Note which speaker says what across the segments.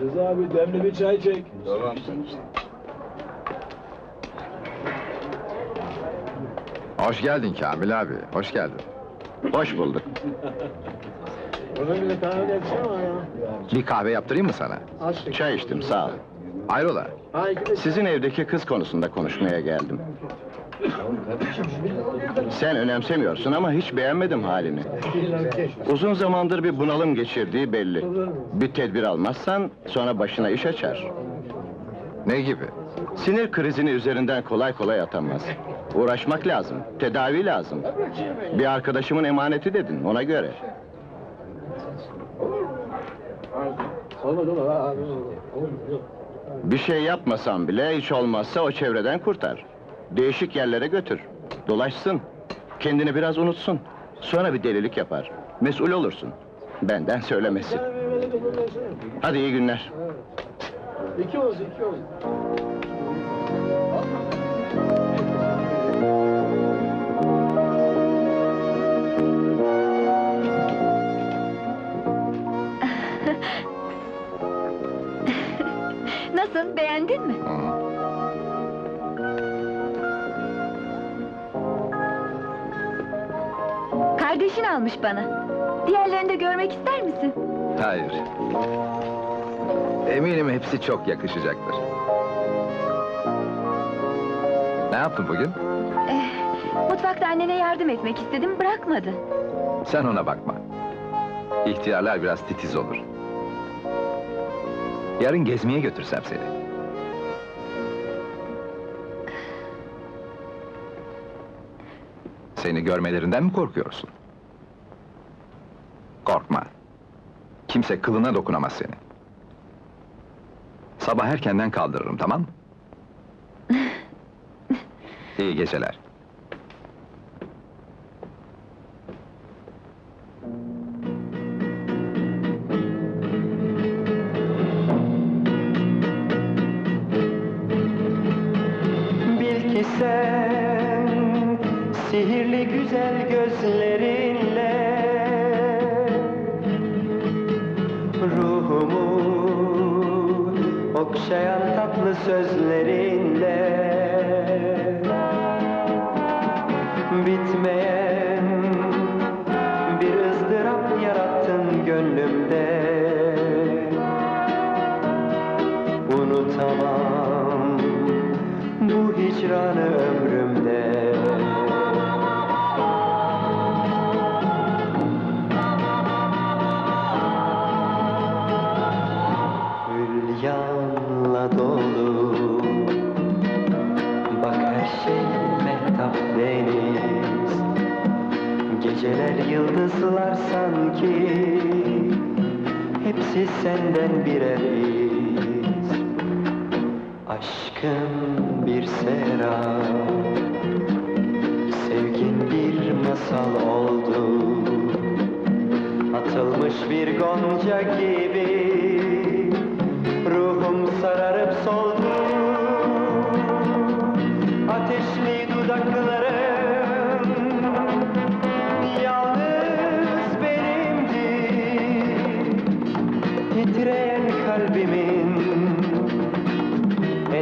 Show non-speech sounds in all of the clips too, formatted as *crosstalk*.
Speaker 1: Rıza abi demli bir çay çek.
Speaker 2: Tamam.
Speaker 3: Hoş geldin Kamil abi, hoş geldin.
Speaker 2: Hoş bulduk. *laughs*
Speaker 4: Ona bile kahve gelsene ya.
Speaker 3: Bir kahve yaptırayım mı sana?
Speaker 2: Çay içtim sağ ol.
Speaker 4: Ha de
Speaker 2: Sizin evdeki kız konusunda konuşmaya geldim. Sen önemsemiyorsun ama hiç beğenmedim halini. Uzun zamandır bir bunalım geçirdiği belli. Bir tedbir almazsan sonra başına iş açar.
Speaker 3: Ne gibi?
Speaker 2: Sinir krizini üzerinden kolay kolay atamaz. Uğraşmak lazım, tedavi lazım. Bir arkadaşımın emaneti dedin, ona göre. Bir şey yapmasan bile hiç olmazsa o çevreden kurtar. Değişik yerlere götür. Dolaşsın. Kendini biraz unutsun. Sonra bir delilik yapar. Mesul olursun. Benden söylemesi. Hadi iyi günler.
Speaker 4: İki olsun, iki olsun.
Speaker 5: Nasıl, beğendin mi?
Speaker 3: Hı.
Speaker 5: Kardeşin almış bana. Diğerlerini de görmek ister misin?
Speaker 3: Hayır. Eminim hepsi çok yakışacaktır. Ne yaptın bugün?
Speaker 5: Eh, mutfakta annene yardım etmek istedim, bırakmadı.
Speaker 3: Sen ona bakma. İhtiyarlar biraz titiz olur. Yarın gezmeye götürsem seni. Seni görmelerinden mi korkuyorsun? Kimse kılına dokunamaz seni. Sabah erkenden kaldırırım, tamam mı? *laughs* İyi geceler.
Speaker 6: Okşayan tatlı sözlerinle Bitmeyen Geceler yıldızlar sanki Hepsi senden birer iz. Aşkın bir serap Sevgin bir masal oldu. Atılmış bir gonca gibi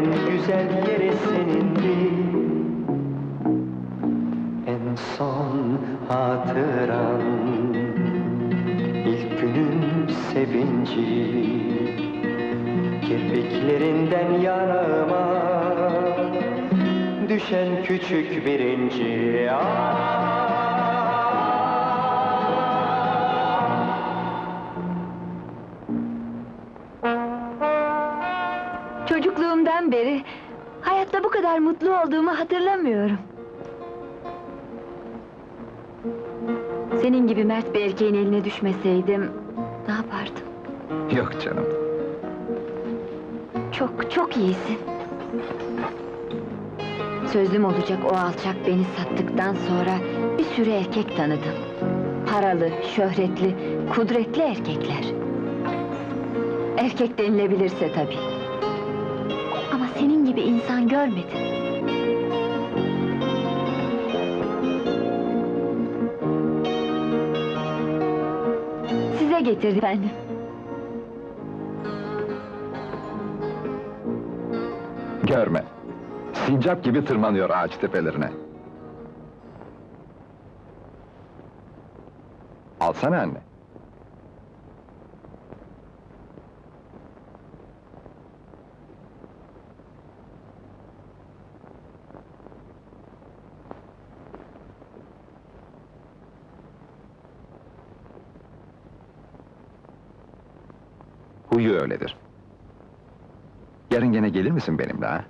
Speaker 6: en güzel yeri senindi. En son hatıran ilk günün sevinci. Kirpiklerinden yanağıma Düşen küçük birinci. Ah!
Speaker 5: Çocukluğumdan beri hayatta bu kadar mutlu olduğumu hatırlamıyorum. Senin gibi mert bir erkeğin eline düşmeseydim ne yapardım?
Speaker 3: Yok canım.
Speaker 5: Çok çok iyisin. Sözlüm olacak o alçak beni sattıktan sonra bir sürü erkek tanıdım. Paralı, şöhretli, kudretli erkekler. Erkek denilebilirse tabii gibi insan görmedim. Size getirdim efendim.
Speaker 3: Görme. Sincap gibi tırmanıyor ağaç tepelerine. Alsana anne. Huyu öyledir. Yarın gene gelir misin benimle ha?